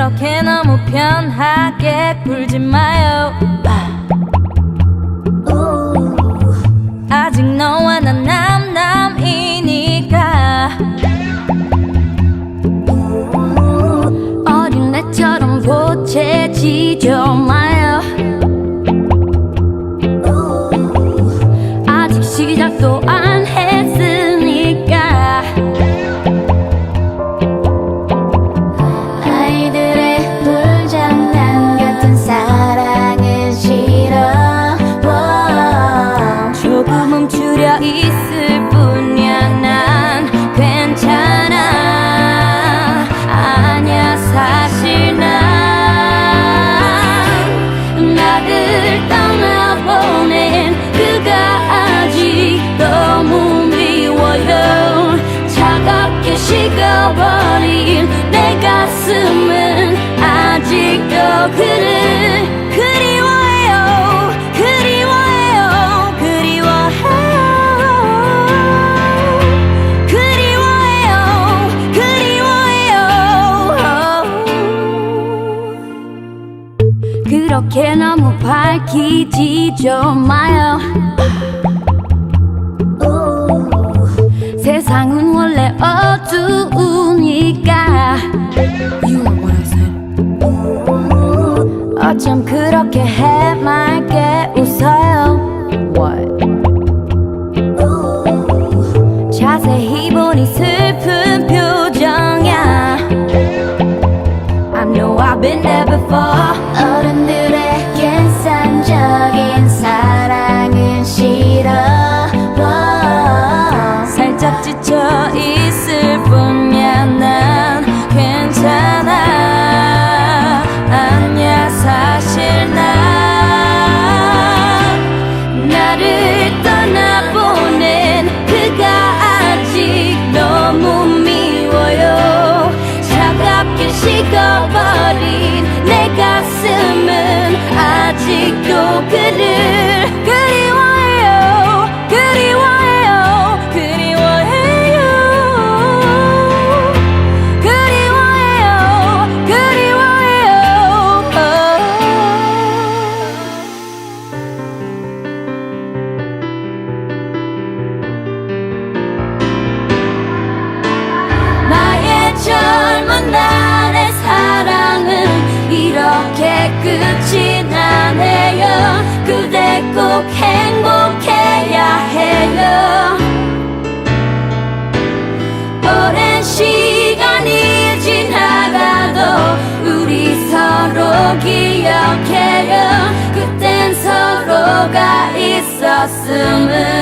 그렇게 너무 편하게 굴지 마요. 아직 너와 난 남남이니까. 어린애처럼 보채지죠 마요. 아직 시작도 안 그렇게 너무 밝히지죠 마요. 세상은 원래 어두우니까. 어쩜 그렇게 해맑게 웃어요? What? 자세히 보니 슬픈 표정이야. I know I've been there before 지쳐 있을 꼭 행복해야 해요. 오랜 시간이 지나가도 우리 서로 기억해요. 그땐 서로가 있었음을